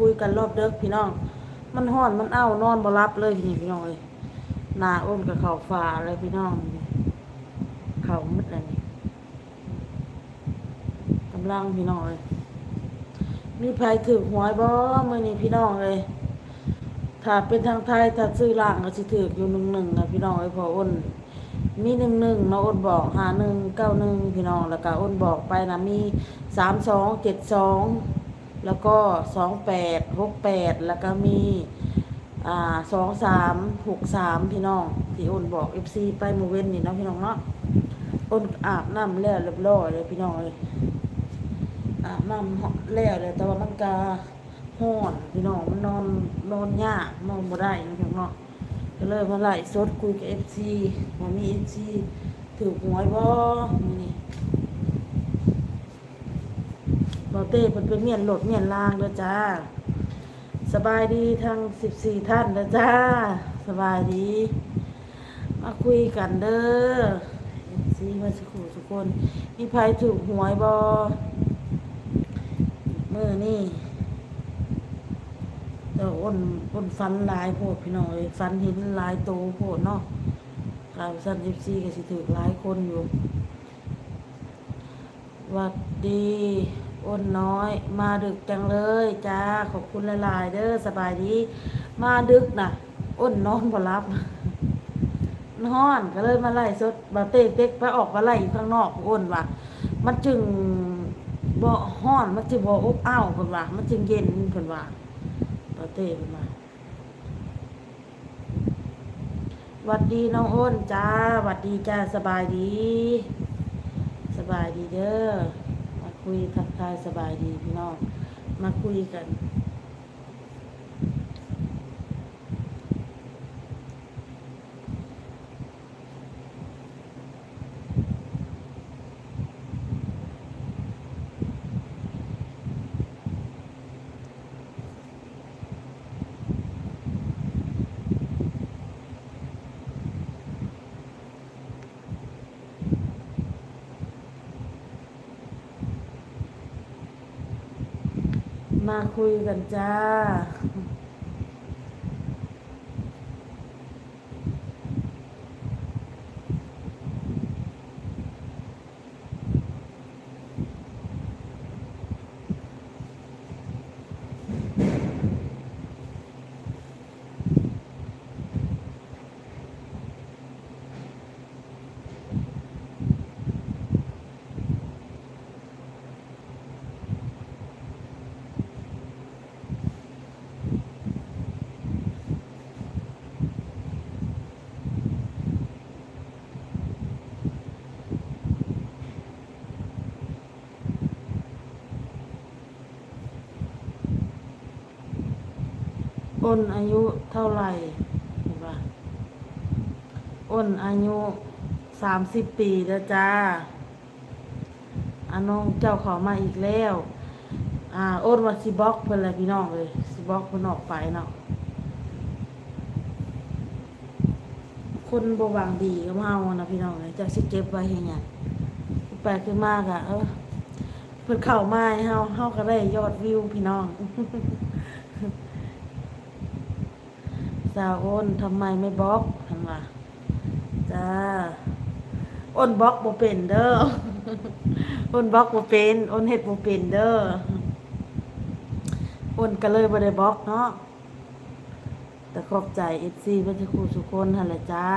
คุยกันรอบเด็กพี่น้อง มันห้อนมันเอ้านอนบ่รับเลยนี่พี่น้องเอ้ยหน้าอ้นกับเขาฟ้าเลยพี่น้องนี่เขามืดแล้วนี่กำลังพี่น้องเอ้ยมีไผถือหวยบ่มื้อนี้พี่น้องเอ้ยถ้าเป็นทางไทยถ้าซื้อล่างก็สิถืออยู่หนึ่งหนึ่งนะพี่น้องเอ้ยพออ้นมีหนึ่งหนึ่งเนาะอ้นบอกหาหนึ่งเก้าหนึ่งพี่น้องแล้วก็อ้นบอกไปนะมีสามสองเจ็ดสอง แล้วก็สองแปดหกแปดแล้วก็มีอ่าสองสามหกสามพี่น้องที่อ้นบอกเอฟซีไปหมูเว้นนี่เนาะพี่น้องเนาะอ้นอาบน้ำแล้วเรียบร้อยเลยพี่น้องเลยอาบน้ำแล้วเลยแต่ว่ามันกาห้อนพี่น้องมันนอนนอนยากนอนบ่ได้นาะพี่น้องเนาะก็เลยมาไล่สดคุยกับเอฟซีว่ามีเอฟซีถือหวยบ่มื้อนี่ บอเต้เพิ่นเป็นเมียนโหลดเมียนลางเด้อจ้า สบายดีทั้ง14ท่านเด้อจ้า สบายดี มาคุยกันเด้อซีมาสักครู่ทุกคน มีใครถูกหวยบ่มื้อนี้เดี๋ยวอ้นอ้นฟันลายโพดพี่น้อยฟันห็นลายโตโพดเนาะกลายเป็นสันยิบซีก็สิถือหลายคนอยู่วัดดี อ้นน้อย มาดึกจังเลยจ้าขอบคุณหลายๆเด้อสบายดี มาดึกน่ะอ้นนอนบ่รับนอนก็เลยมาไล่สดบาเต้เต็กไปออกมาไล่ข้างนอกอ้นว่ามันจึงบ่ฮ้อนมันจึงบ่อบอ้าวเพิ่นว่ามันจึงเย็นเพิ่นว่าปาเต้เป็นมาหวัดดีน้องอ้นจ้าหวัดดีจ้าสบายดี สบายดีเด้อ ยทักทายสบายดีพี่น้องมาคุยกัน มาคุยกันจ้า อ้นอายุเท่าไหร่เห็นปะอ้นอายุสามสิบปีแล้วจ้าอาน้องเจ้าขอมาอีกแล้ว อ่าอ้นว่าสิบล็อกเพิ่นแหละพี่น้องเลยสิบล็อกเพิ่นออกไปเนาะคนบวังดีก็มาเอานะพี่น้องเลยจากสิเก็บไว้เฮ็ดหยังแปลกขึ้นมากอะเออเพิ่นเข้ามาเฮาเฮาก็ได้ยอดวิวพี่น้อง สาวอ้นทำไมไม่บล็อกทังว่าจ้าอ้นบล็อกบ่เป็นเด้ออ้นบล็อกบ่เป็นอ้นเฮ็ดบ่เป็นเด้ออ้นก็เลยบ่ได้บล็อกเนาะแต่ขอบใจ FC เพิ่นทุกคู่ทุคนหั่นแหละจ้า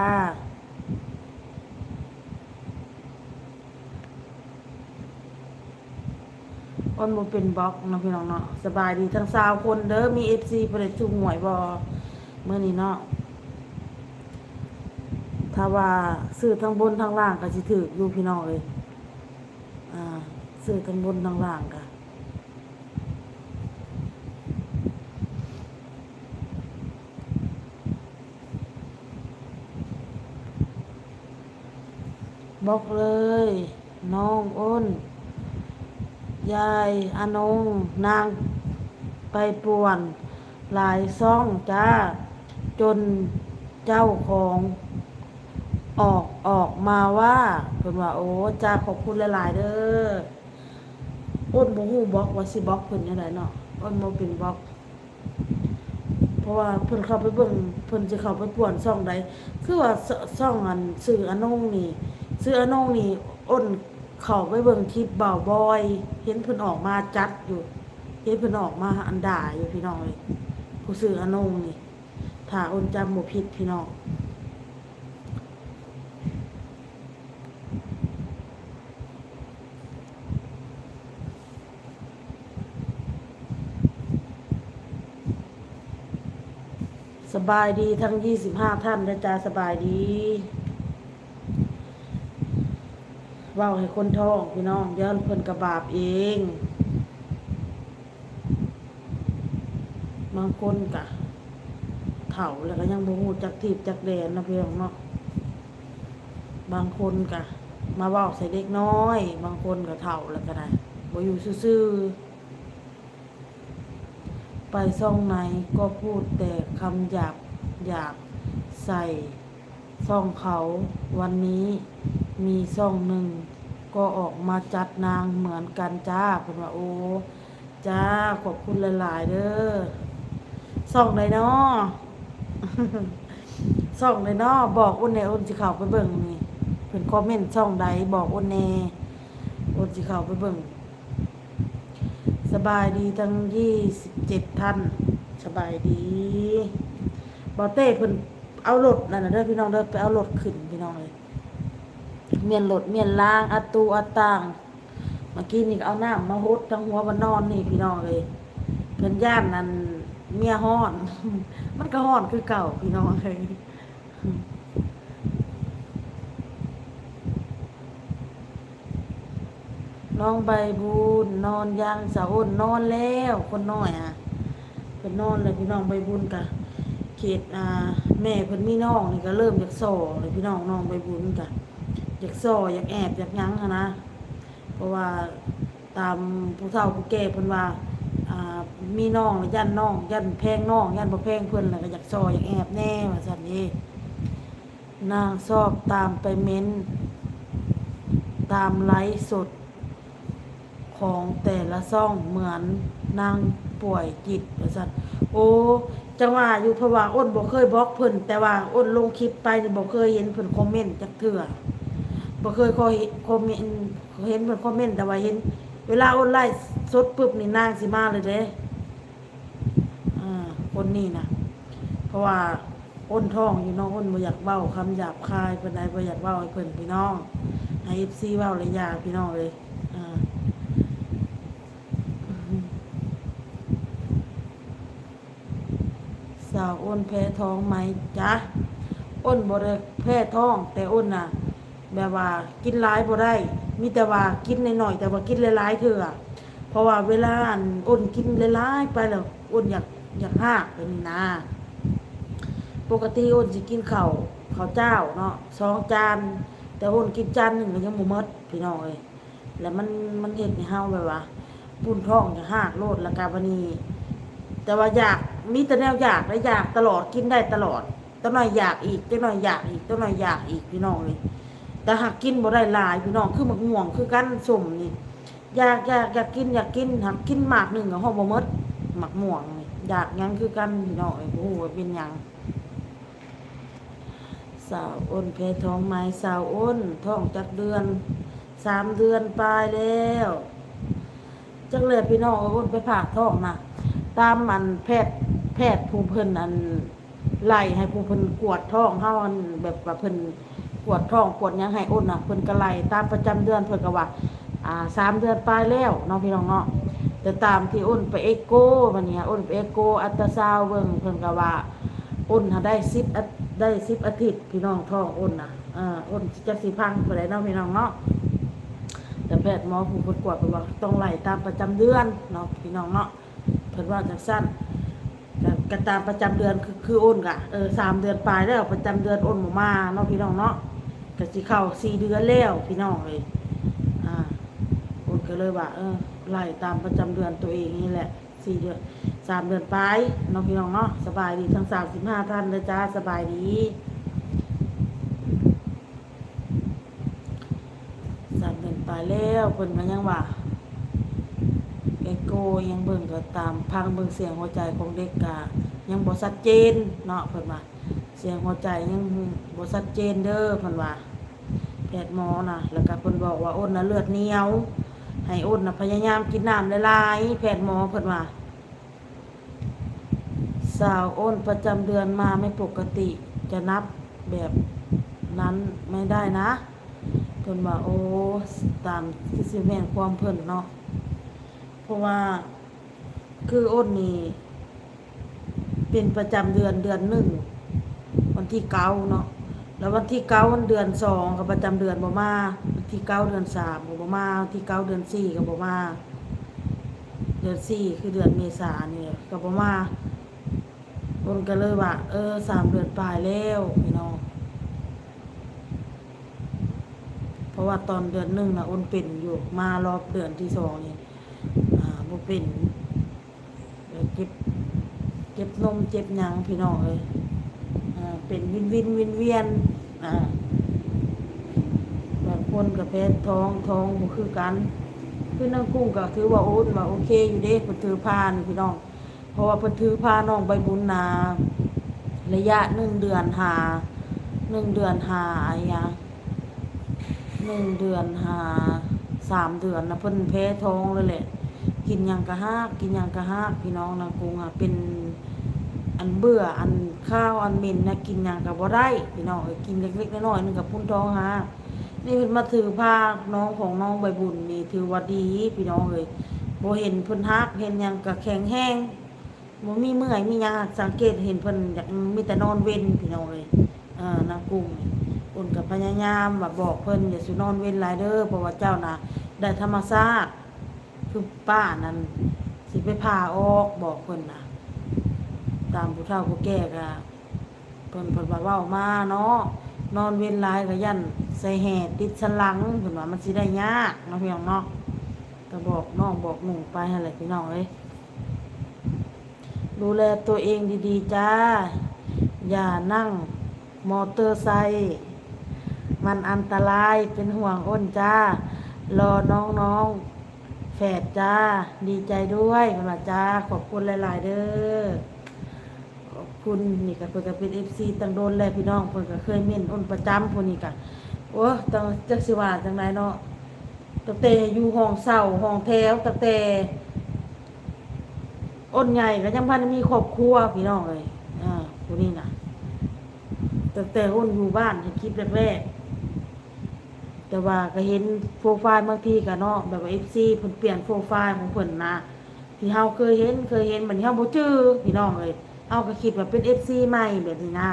อ้นบ่เป็นบล็อกนะพี่น้องเนาะสบายดีทั้งสาวคนเด้อมีเอฟซีบ่ได้จุงหวยบ่ เมื่อนี้เนาะถ้าว่าซื้อทั้งบนทั้งล่างก็สิถืออยู่พี่น้องเลยอ่าซื้อทั้งบนทั้งล่างก็บอกเลย น้องอ้น ยายอานงนางไปป่วน หลายซ่องจ้า จนเจ้าของออกออกมาว่าเพิ่นว่าโอ้จ้าขอบคุณหลายๆเด้ออ้นบ่ฮู้บล็อกว่าสิบล็อกเพิ่นจังไดเนาะอ้นบ่เป็นบล็อก เพราะว่าเพิ่นเข้าไปเบิ่งเพิ่นจะเข้าไปป่วนช่องใดคือว่าซ่องอันสื่ออนงนี่สื่ออนงนี่อ้นเข้าไปเบิ่งคลิปบ่าวบอย เห็นเพิ่นออกมาจัดอยู่เห็นเพิ่นออกมาอันด่าอยู่พี่น้องเลยผู้สื่ออนงนี่ ถ้าอ้นจำบ่ผิดพี่น้องสบายดีทั้ง25ท่านนะจ๊ะสบายดีเว้าให้คนท้องพี่น้องเดี๋ยวเพิ่นกระบาปเอง บางคนกะ เฒ่าแล้วก็ยังบ่ฮู้จักทีบจักแดนนะพี่น้องเนาะบางคนกะมาเว้าใส่เด็กน้อย บางคนก็เฒ่าแล้วก็ได้บ่อยู่ซื่อๆไปซ่องไหนก็พูดแต่คำหยาบหยาบใส่ซ่องเขาวันนี้มีซ่องหนึ่งก็ออกมาจัดนางเหมือนกันจ้าเพิ่นว่าโอ้จ้าขอบคุณหลาย ๆ เด้อซ่องใดเนาะ ซ่องใดเนาะบอกอ้นแหน่อ้นสิเข้าไปเบิ่งนี่เพิ่นคอมเมนต์ช่องใดบอกอ้นแหน่อ้นสิเข้าไปเบิ่งสบายดีทั้ง27ท่านสบายดีบ่เต้เพิ่นเอารถนั่นนะเด้อพี่น้องเด้อไปเอารถขึ้นพี่น้องเลยเมียนรถเมียนล่างอัตูอัต่างเมื่อกี้นี่ก็เอาน้ำมาฮดทั้งหัวบานนอนนี่พี่น้องเลยเพิ่นย่านนั่น เมียฮ้อน มันก็ฮ้อนคือเก่าพี่น้องเลยน้องใบบุญนอนยังสาวอ้นนอนแล้ว คนน้อยอะเพิ่นนอนเลยพี่น้องใบบุญกะเขตอ่าแม่เพิ่นมีน้องนี่ก็เริ่มจากโซ่เลยพี่น้องน้องใบบุญกะอยากซ่ออยากแอบอยากยั้งนะเพราะว่าตามผู้เฒ่าผู้แก่เพิ่นว่า มีน้องยันน้องยันแพงน้องยันบ่แพงเพิ่อนแล้วก็อยากซ่ออยากแอบแน่ว่าซั่นเด้นางชอบตามไปเม้น ตามไลฟ์สด ของแต่ละซ่องเหมือนนางป่วยจิตว่าซั่นโอ้จังว่าอยู่เพราะว่าอ้นบ่เคยบล็อกเพิ่นแต่ว่าอ้นลงคลิปไปนี่บ่เคยเห็นเพิ่นคอมเมนต์จักเทื่อบ่เคยคอยคอมเมนต์เห็นเพิ่นคอมเมนต์แต่ว่าเห็น เวลาออนไลน์สดปุ๊บนี่นางสิมาเลยเด้อ่าคนนี้นะเพราะว่าอ้นท้องอยู่น้องอ้นบ่อยากเว้าคำหยาบคายปานใดบ่อยากเว้าให้เพิ่อนพี่น้องให้ FC เว้าเลยยาพี่น้องเลยอ่าสาวอ้นแพ้ท้องไหมจ๊ะอ้นบ่ได้แพ้ท้อง แต่อ้นน่ะ แบบว่ากินหลายบ่ได้ มีแต่ว่ากินน้อยๆแต่ว่ากินหลายๆเถอะเพราะว่าเวลาอันอ้นกินหลายๆไปแล้วอ้นอยากอยากหากเป็นนี่นะปกติอ้นสิกินข้าวข้าวเจ้าเนาะสองจาน แต่อ้นกินจานหนึ่งก็ยังบ่หมดพี่น้องเอ้ยแล้วมันมันเฮ็ดให้เฮาแบบว่าปุ่นท้องจะหากโลดล้วก็บันีแต่ว่าอยากมีแต่แนวอยากและอยากตลอดกินได้ตลอดตัวหน่อยอยากอีกตัวหน่อยอยากอีกตัวหน่อยอยากอีกพี่น้องเลย แต่หากกินบ่ได้หลายพี่น้องคือหมักม่วงคือกันสมนี่อยากอยากอยากกินอยากกินหากกินหมากหนึ่งกับห้องบ่มดหมักม่วงนี่อยากหยังคือกันพี่น้องเอ้ยโอ้โหเป็นยังสาวอ้นแพท้องไม้สาวอ้นท้องจักเดือนสามเดือนปลายแล้วจักเลยพี่น้องเอาอ้นไปผ่าท้องนะตามมันแพทย์แพทย์ผู้เพิ่นอันไล่ให้ผู้เพิ่นกวดท้องเฮาอันแบบว่าเพิ่น ปวดท้องปวดยังให้อ้นน่ะเพิ่นก็ไล่ตามประจำเดือนเพิ่นก็ว่าอ่าสามเดือนปลายแล้วเน้องพี่น้องเนาะแต่ตามที่อ้นไปเอ็กโกมันเนี่ยอ้นไปเอ็กโกอัตราซาวเบิ่งเพิ่นก็ว่าอ้นหาได้10อาได้10อาทิตย์พี่น้องท้องอ้นน่ะอ่าอ้นจักสิพังเท่าใดเนาะพี่น้องเนาะแต่แพทย์หมอผู้เพิ่นกวดเพิ่นว่าต้องไล่ตามประจำเดือนเนาะพี่น้องเนาะเพิ่นว่าจังซั่นก็ก็ตามประจำเดือนคือคืออ้นกะเออสามเดือนปลายแล้วประจำเดือนอ้นหมมาเนาะพี่น้องเนาะ ก็สิเข้าสี่เดือนแล้วพี่น้องเลย อ่าอ้นก็เลยว่า เออไล่ตามประจำเดือนตัวเองนี่แหละสี่เดือนสามเดือนปลายเนาะพี่น้องเนาะสบายดีทั้งสามสิบห้าท่านเลยจ้าสบายดีสามเดือนปลายแล้วเพิ่นยังว่าเอโกกยังเบิ่งก็ตามพังเบิ่งเสียงหัวใจของเด็กกะยังบ่ชัดเจนเนาะเพิ่นว่าเสียงหัวใจยังบ่ชัดเจนเด้อเพิ่นว่า แพทย์หมอน่ะแล้วก็เพิ่นบอกว่าอ้นน่ะเลือดเหนียว ให้อ้นน่ะพยายามกินน้ำหลายๆแพทย์หมอเพิ่นว่าสาวอ้นประจำเดือนมาไม่ปกติจะนับแบบนั้นไม่ได้นะเพิ่นว่าโอ้ตามที่สิแม่นความเพิ่นเนาะเพราะว่าคืออ้นนี่เป็นประจำเดือนเดือนหนึ่งวันที่เก้าเนาะ แล้ววันที่เก้าวันเดือนสองกับประจำเดือนบ่มาวันที่เก้าเดือนสามก็บ่มาวันที่เก้าเดือนสี่ก็บ่มาเดือนสี่คือเดือนเมษาเนี่ยก็บ่มาคนก็เลยว่า เออสามเดือนปลายแล้วพี่น้องเพราะว่าตอนเดือนหนึ่งนะอ้นเป็นอยู่มารอบเดือนที่สองนี่อ่าบ่เป็นเจ็บเจ็บนมเจ็บยังพี่น้องเลย เป็นวินวินวินเวียนบางคนกับแพ้ท้องท้องบ่คือกันคือนั่งกุ้งก็ถือว่าโอ้นว่าโอเคอยู่เด้เพิ่นถือพานพี่น้อง เพราะว่าเพิ่นถือพาน้องใบบุญนาระยะหนึ่งเดือนหาหนึ่งเดือนหาอะไรอย่างหนึ่งเดือนหาสามเดือนนะเพิ่นแพ้ท้องเลยแหละ กินยังกระฮากกินยังกระฮากพี่น้องนะกรุงอะเป็น อันเบื่ออันข้าวอันเหม็นนะกินหยังกะบ่ได้พี่น้องเอ้ยกินเล็กๆน้อยๆนึงกับพุ่นท้องฮะนี่เพิ่นมาถือผ้าน้องของน้องใบบุญนี่ถือว่าดีพี่น้องเอ้ยบ่เห็นเพิ่นฮักเห็นหยังกะแข็งแห้งบ่มีเมื่อยมีหยังสังเกตเห็นเพิ่นอยากมีแต่นอนเว้นพี่น้องเอ้ยเอ่านางกุ้งอุ่นกับพยายามว่าบอกเพิ่นอย่าสินอนเว้นหลายเด้อเพราะว่าเจ้าน่ะได้ธรรมชาติคือป้านั่นสิไปพาออกบอกเพิ่นน่ะ ตามผู้เฒ่าผู้แก่ก็เพิ่นเพิ่นว่าเว้ามาเนาะนอนเว้นหลายก็ยันใส่แห่ติดสลังเพิ่นว่ามันสิได้ยากเนาะพี่น้องเนาะก็บอกน้องบอกหนุ่งไปหั่นแหละพี่น้องเอ้ยดูแลตัวเองดีๆจ้า อย่านั่งมอเตอร์ไซค์มันอันตรายเป็นห่วงอ้นจ้า รอน้องๆแฝดจ้า ดีใจด้วยคุณว่าจ้า ขอบคุณหลาย ๆ เด้อ คุณนี่ก็เพิ่นก็เป็น FC ตั้งโดนแล้วพี่น้องเพิ่นก็เคยเม่นอ้นประจำพวกนี้ก็โอ้ตั้งจักสิว่าจังไดเนาะตั้งแต่อยู่ห้องเช่าห้องแถวตั้งแต่อ้นใหญ่ก็ยังพันมีครอบครัวพี่น้องเลยอ่าผู้นี้นะแต่แต่อ้นอยู่บ้านเห็นคลิปแรกๆแต่ว่าก็เห็นโปรไฟล์บางทีก็เนาะแบบว่าเอฟซีเพิ่นเปลี่ยนโปรไฟล์ของเพิ่นนะที่เฮาเคยเห็นเคยเห็นบัดนี้เฮาบ่จื้อพี่น้องเลย เฮาก็คิดว่าเป็น FC ใหม่แบบนี้นะ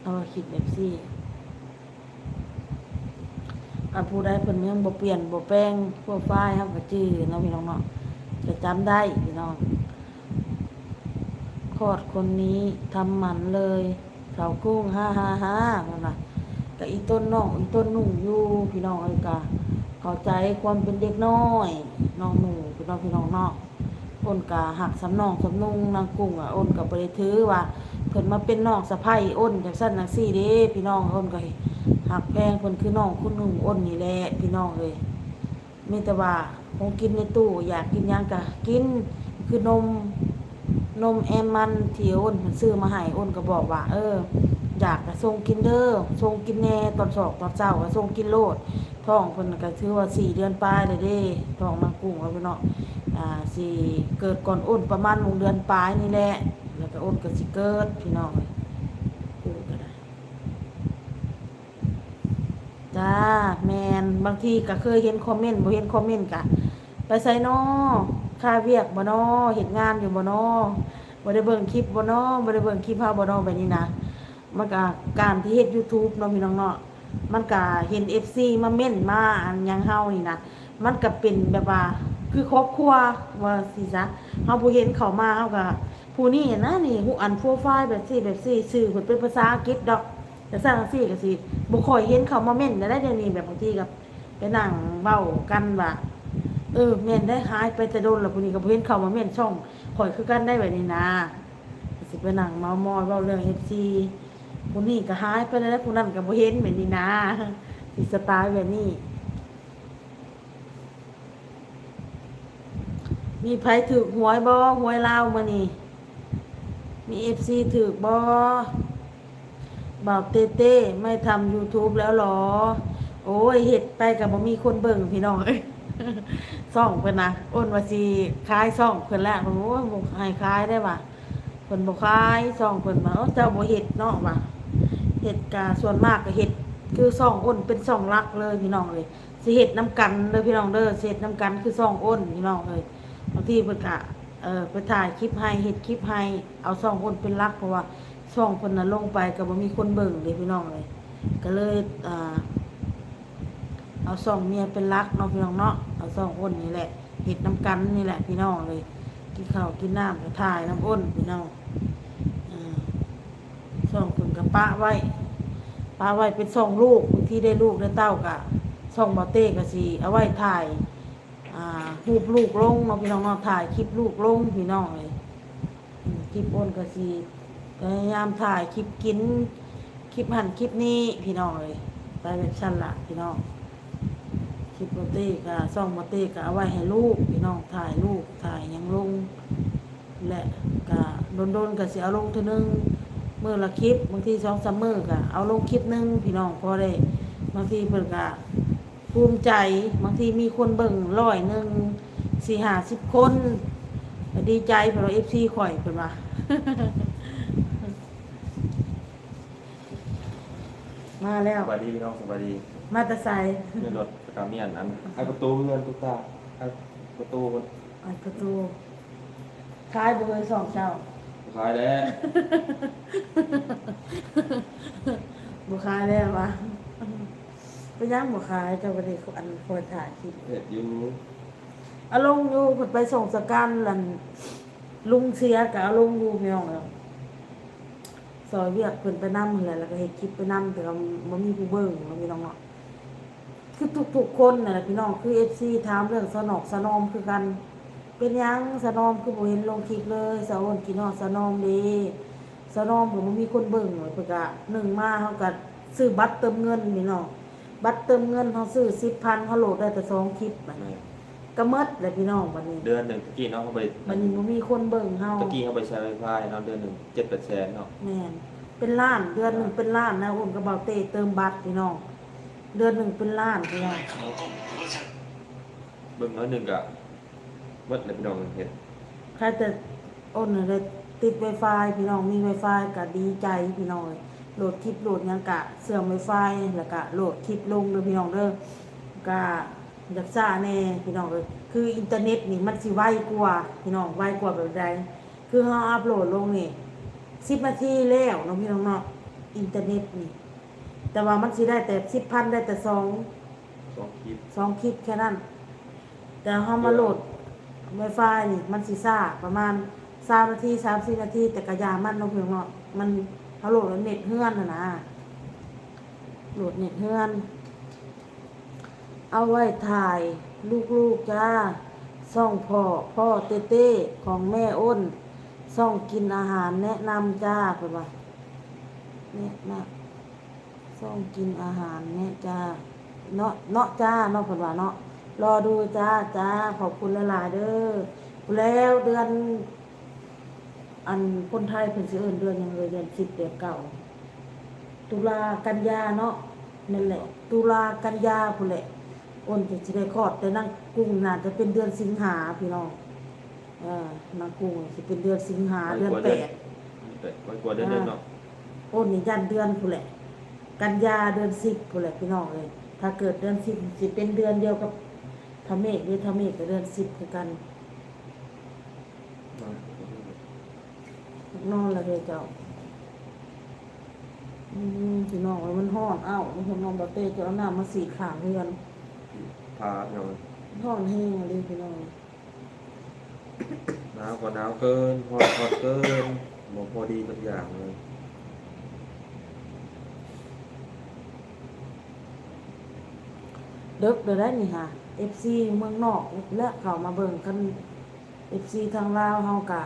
เฮาก็คิดแบบซีอันผู้ใดเพิ่นยังบ่เปลี่ยนบ่แปลงโปรไฟล์เฮาก็จื้อเนาะพี่น้องเนาะจะจำได้พี่น้องคอดคนนี้ทำหมันเลยสาวกุ้งฮ่าฮ่าฮ่านั่นน่ะกับอีต้นน้องอีต้นหนุ่งอยู่พี่น้องเอ้ยกะเข้าใจความเป็นเด็กน้อย น้องหนูพี่น้องพี่น้องเนาะ อ้นกะหักสำนองสำนุงนางกุ้งอะอ้นก็บ่ได้ถือว่าเพิ่นมาเป็นน้องสะใภ้อ้นจังซั่นจังซี่เด้พี่น้องอ้นก็หักแพงเพิ่นคือน้องคุณหนุ่มอ้นนี่แหละพี่น้องเอ้ยมีแต่ว่าของกินในตู้อยากกินยังกะกินคือนมนมแอมมันที่อ้นมันซื้อมาให้อ้นก็บอกว่า เออ อยากจะส่งกินเด้อส่งกินแน่ตอนสอกตอนเช้าก็ส่งกินโลดท้องเพิ่นก็ถือว่าสี่เดือนปลายเลยเด้ท้องนางกุ้งเอาไปเนาะอ่า สิเกิดก่อนอ้นประมาณหนึ่งเดือนปลายนี่แหละ แล้วก็อ้นก็สิเกิดพี่น้องกูก็ได้จ้าแมนบางทีก็เคยเห็นคอมเมนต์บ่เห็นคอมเมนต์กะไปใส่นอค่าเวียกบ่นอเห็นงานอยู่บ่นอบ่ได้เบิ่งคลิปบ่นอบ่ได้เบิ่งคลิปเฮาบ่นอแบบนี้นะมันก็การที่เฮ็ด YouTube เนาะพี่น้องเนาะมันก็เห็น FC มาเม่นมาอันยังเฮานี่นะมันก็เป็นแบบว่า คือครอบครัวว่าสิซะเฮาบ่เห็นเขามาเฮาก็ผู้นี้นะนี่ฮู้อันโปรไฟล์แบบซี่แบบซี่ชื่อเพิ่นเป็นภาษาอังกฤษดอกแต่ซั่นจังซี่ก็สิบ่ค่อยเห็นเขามาเม่นได้เดี๋ยวนี้แบบบางทีก็ไปนั่งเว้ากันว่าเออแม่นได้หายไปแต่โดนแล้วผู้นี้ก็บ่เห็นเขามาแม่นช่องข่อยคือกันได้แบบนี้นะสิไปนั่งเมามอยเว้าเรื่อง FC ผู้นี้ก็หายไปแล้วผู้นั้นก็บ่เห็นแบบนี้นะสิสไตล์แบบนี้ มีไผถือหวยบ่หวยลาวมื้อนี้มีเอฟซีถือบ่บอกเต้เต้ไม่ทำ YouTube แล้วหรอ โอ้ยเฮ็ดไปก็บ่มีคนเบิ่งพี่น้องซ่องเพิ่นนะอ้นว่าสิขายซ่องเพิ่นแล้วเพิ่นบอกว่าบ่ให้ายได้ว่ะเพิ่นบ่ขายซ่องเพิ่นว่าเอ้าเจ้าบ่เฮ็ดเนาะว่ะเฮ็ดก็ส่วนมากก็เฮ็ดคือซ่องอ้นเป็นซ่องหลักเลยพี่น้องเอ้ยสิเฮ็ดนํกันเด้อพี่น้องเด้อเฮ็ดนํกันคือซ่องอ้นพี่น้องเอ้ย บางทีเพิ่นก็เออไปถ่ายคลิปให้เฮ็ดคลิปให้เอาซ่องอ้นเป็นหลักเพราะว่าซ่องเพิ่นน่ะลงไปก็บ่มีคนเบิ่งเลยพี่น้องเอ้ยก็เลยอ่าเอาสองเมียเป็นรักเนาะพี่น้องเนาะเอาสองคนนี่แหละเห็ดน้ำกันนี่แหละพี่น้องเลย กินข้าวกินน้ำก็ถ่ายน้ำอ้นพี่น้องอ่าสองคนกับป้าไว้ป้าไว้เป็นสองลูกที่ได้ลูกได้เต้ากะสองบอเต้ก็สีเอาไว้ถ่าย อ่ารูปลูกลงเนาะพี่น้องเนาะถ่ายคลิปลูกลงพี่น้องเลยคลิปอ้นก็สีพยายามถ่ายคลิปกิน คลิปหันคลิปนี้พี่น้องเลยไปแบบชั้นละพี่น้องคลิปโมเต้ก็ซ่องโมเต้ก็เอาไว้ให้ลูกพี่น้องถ่ายลูกถ่ายยังลง และก็โดนๆก็สิเอาลงเทีนึงเมื่อละคลิปบางทีสองสามมือก็เอาลงคลิปหนึงพี่น้องพอได้บางทีเพิ่นก็ ภูมิใจบางทีมีคนเบิ่งร้อยหนึ่งสี่ห้าสิบคนก็ดีใจเพราะเอฟซีข่อยเพิ่นว่ามาแล้ว สวัสดีพี่น้องสวัสดีมาแตะไซเงินรถกาเมียนอันไอประตูเงินตุ๊กตาไอประตูมันอันประตูคล้ายบ่เคยสองเจ้าขายแล้วบุคายแล้ววะ ไปย่างบุคายเจ้าประเดี๋ยวอันคอยถ่ายคลิปเห็ดอยู่เอาลงอยู่เพิ่นไปส่งสการลันลุงเสียกับเอาลงอยู่พี่น้องแล้วซอยเวียกเพิ่นไปนำนั่นแหละแล้วก็เฮ็ดคลิปไปนำแต่ก็บ่มีผู้เบิ่งเนาะพี่น้องเนาะคือทุกๆคนน่ะพี่น้องคือ FC ถามเรื่องสนอกสนอมคือกัน เป็นหยังสนอมคือบ่เห็นลงคลิปเลยสาวอนกินฮอดสนอมเดีสนอมก็บ่มีคนเบิ่งเลยเพิ่นก็หนึ่งมาเฮาก็ซื้อบัตรเติมเงินพี่น้อง บัตรเติมเงินเฮาซื้อ10,000เฮาโหลดได้แต่สองคลิปบัดนี้ก็หมดเลยพี่น้องบัดนี้เดือนหนึ่งตะกี้เนาะเขาไปบัดนี้บ่มีคนเบิ่งเฮาตะกี้เขาไปใช้ไฟฟ้าเนาะเดือนหนึ่งเจ็ดแปดแสนเนาะแม่นเป็นล้านเดือนหนึงเป็นล้านนะอ้นก็เบาเต้เติมบัตรพี่น้องเดือนหนึงเป็นล้านพี่น้องเบิ่งน้อยหนึ่งกะวัดเลยพี่น้องเห็ดใครแต่อ้นน่ะได้ติด Wi-Fi พี่น้องมี Wi-Fi ก็ดีใจพี่น้องเลยโหลดคลิปโหลดหยังกะเสื่อม Wi-Fi แล้วก็โหลดคลิปลงเด้อพี่น้องเด้อก็อยากซ่าแน่พี่น้องเลยคืออินเทอร์เน็ตนี่มันสิไวกว่าพี่น้องไวกว่าแบบใดคือเฮาอัปโหลดลงนี่10นาทีแล้วเนาะพี่น้องเนาะอินเทอร์เน็ตนี่ แต่ว่ามันสิได้แต่10,000ได้แต่สองสองคลิปสองคลิปแค่นั้น แต่เฮามาโหลด Wi-Fi นี่มันสิซ่าประมาณ3นาที30นาทีแต่กระยามันเนาะเพียงเนาะมัน เฮาโหลดเน็ตเฮือนนะนะโหลดเน็ตเฮือน เอาไว้ถ่ายลูกๆจ้าซ่องพ่อพ่อเต้เต้ของแม่อ้นซ่องกินอาหารแนะนำจ้าเพิ่นว่าแนะนำซ่องกินอาหารแนะจ้าเนาะเนาะจ้าเนาะเพิ่นว่าเนาะรอดูจ้าจ้าขอบคุณหลายๆเด้อแล้วเดือน อันคนไทยเพิ่นสิเอิ้นเดือนหยังเลยเดือน10เดือนเก่าตุลากันยาเนาะนั่นแหละ ตุลากันยาพุ่นแหละอ้นจะสิได้คลอดแต่นางกุ้งน่าจะเป็นเดือนสิงหาพี่น้องเออนางกุ้งสิเป็นเดือนสิงหาเดือนแปดแต่ไว้กว่าเดือนหนึ่งเนาะโอ้นี่ยันเดือนผู้นแหละ กันยาเดือนสิบผู้นแหละพี่น้องเลยถ้าเกิดเดือนสิบสิเป็นเดือนเดียวกับทำเมฆหรือทำเมฆกับเดือนสิบคือกัน นอนและเลยเจ้าอืมพี่น้องเอ้ยมันห้อนอ้าวมันคนนอนบาเต้จะเอาน้ำมาสีดขางเรือนพาพี่น้องห้อนแห้งเลยพี่น้องหนาวกว่าหนาวเกินพอพอเกินหมพอดีทุกอย่างเลยเด็กเดี๋ยวได้นี่ค่ะเอฟซีเมืองนอกและเขามาเบิ่งกันเอฟซีทางลาวเฮากะ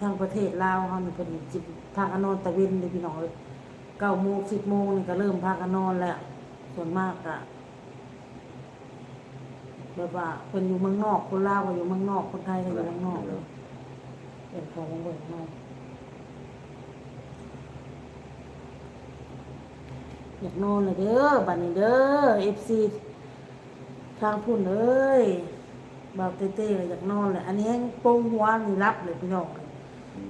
ทางประเทศลาวเฮานี่เพิ่นจิบพากันนอนตะเวนเลยพี่น้องเอ้ยเก้าโมงสิบโมงนี่ก็เริ่มพากันนอนแล้วส่วนมากก็ไปแบบว่าเพิ่นอยู่เมืองนอกคนลาวก็อยู่เมืองนอกคนไทยก็อยู่เมืองนอกเลยเป็นของเบิ่งนอกอยากนอนเลยเด้อบัดนี้เด้อ FC ทางพุ่นเอ้ยบ่าวเต้ๆอยากนอนเลยอันนี้แห้งโป่งหัวนี่รับเลยพี่น้อง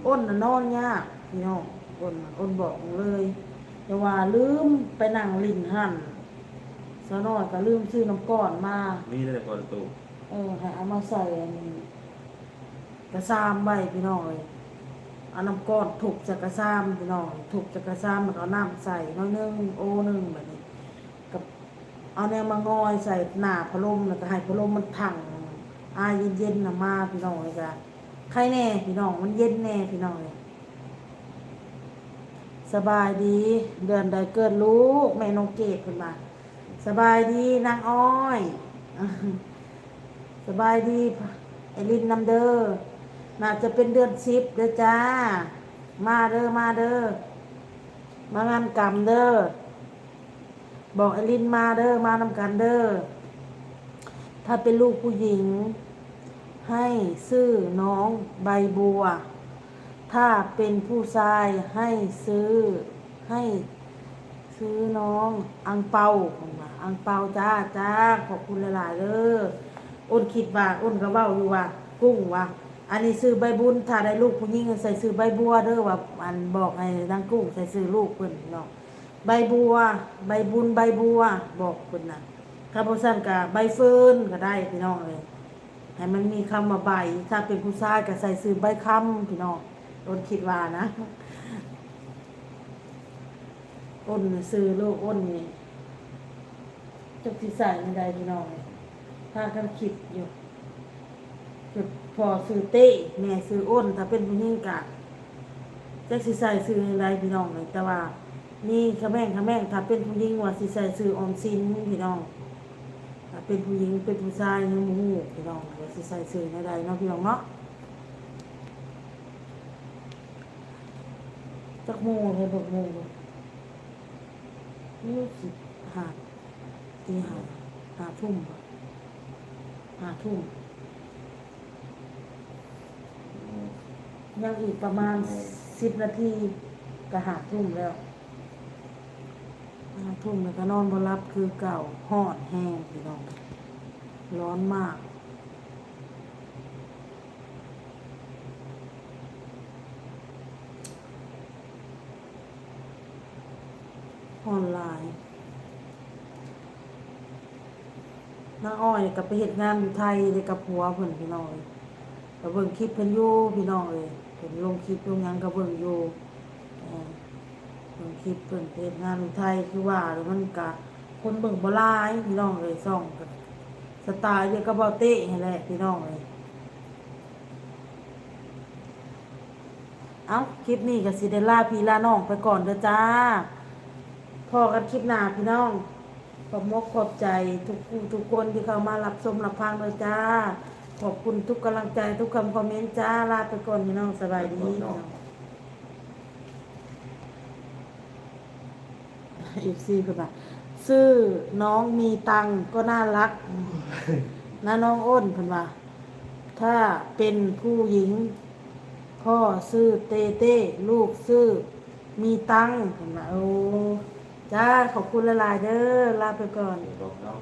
อ้นน่ะนอนยากพี่น้องอ้นน่ะอ้นบอกเลยแต่ว่าลืมไปนั่งลิ้นหั่นซะน้อยก็ลืมซื้อน้ำก้อนมา มีแต่ประตูเออให้เอามาใส่อันกระซามใบพี่น้องเลยเอาน้ำก้อนถูกจากกระซามพี่น้องถูกจากกระซามแล้วก็เอาน้ำใส่น้อยหนึงโอหนึงแบบนี้กับเอาแนวมางอยใส่หน้าพัดลมแล้วก็ให้พัดลมมันถังอายเย็นๆน่ะมาพี่น้องเลยจ้ะ ใครแน่พี่น้องมันเย็นแน่พี่น้องเลยสบายดี เดือนใดเกิดลูกแม่นงเกดขึ้นมาสบายดีนางอ้อย สบายดีไอรินนำเด้อน่าจะเป็นเดือนสิบเด้อจ้า มาเด้อมาเด้อมางานกรรมเด้อบอกไอรินมาเด้อมานำกันเด้อถ้าเป็นลูกผู้หญิง ให้ซื้อน้องใบบัว ถ้าเป็นผู้ชายให้ซื้อให้ซื้อน้องอังเปาผมว่าอังเปาจ้าจ้าขอบคุณหลายๆเด้ออ้นคิดว่าอ้นก็เว้าอยู่ว่ากุ้งว่าอันนี้ซื้อใบบุญถ้าได้ลูกผู้หญิงใส่ซื้อใบบัวเด้อว่าอันบอกให้นางกุ้งใส่ซื้อลูกเพิ่นเนาะใบบัว ใบบุญใบบัว บอกเพิ่นน่ะถ้าบ่ซั่นก็ใบเฟิร์นก็ได้พี่น้องเลย ให้มันมีคำว่าใบ ถ้าเป็นผู้ชายก็ใส่ซื้อใบคำพี่น้องอ้นคิดว่านะอ้นซื้อโลกอ้นนี่จักสิใส่ในใดพี่น้องเลยพากันคิดอยู่คือพอซื้อเต้แม่ซื้ออ้น ถ้าเป็นผู้หญิงกะจักสิใส่ซื้ออะไรพี่น้องเลยแต่ว่านี่ขแม่งขแม่งถ้าเป็นผู้หญิงว่าสิใส่ซื้อออมสินพี่น้อง เป็นผู้หญิงเป็นผู้ชายยังบ่ฮู้พี่น้องว่าสิใส่ซื้ออะไรเนาะพี่น้องเนาะจักโมงเลยบอกโมงนี่สิหาตีหาหาทุ่มบ่หาทุ่มยังอีกประมาณสิบนาทีก็หาทุ่มแล้ว ทุ่มแล้วก็นอนบนรับคือเก่าหอดแห้งพี่น้อง ร้อนมากออนไลน์น้าอ้อยกับไปเหตุงานอยู่ไทยเลยกับผัวเพิ่นพี่น้องเอ้ยก็เบิ่งคลิปเพิ่นอยู่พี่น้องเลยเพิ่นลงคลิปลงหยังก็เบิ่งอยู่ เอ่อเบิ่งคลิปเพิ่นเฮ็ดงานไทยคือว่าแล้วมันก็คนเบิ่งบ่หลายพี่น้องเลยซ่องก็สไตล์เดียวกับเบาเต้นี่แหละพี่น้องเลยเอ้าคลิปนี้ก็สิได้ลาพี่ลาน้องไปก่อนเด้อจ้าพอกันคลิปหน้าพี่น้องขอบมกขอบใจทุกผู้ทุกคนที่เข้ามารับชมรับฟังเลยจ้า ขอบคุณทุกกำลังใจทุกคำคอมเมนต์จ้าลาไปก่อนพี่น้องสบายดี พี่น้องอีกซี่คือแบบซื้อน้องมีตังก็น่ารักนะน้องอ้นเพิ่นว่าถ้าเป็นผู้หญิง พ่อซื้อเต้เต้ลูกซื้อมีตังค์เพิ่นว่าโอ้จ้าขอบคุณละลายเด้อลาไปก่อนบอกเนาะ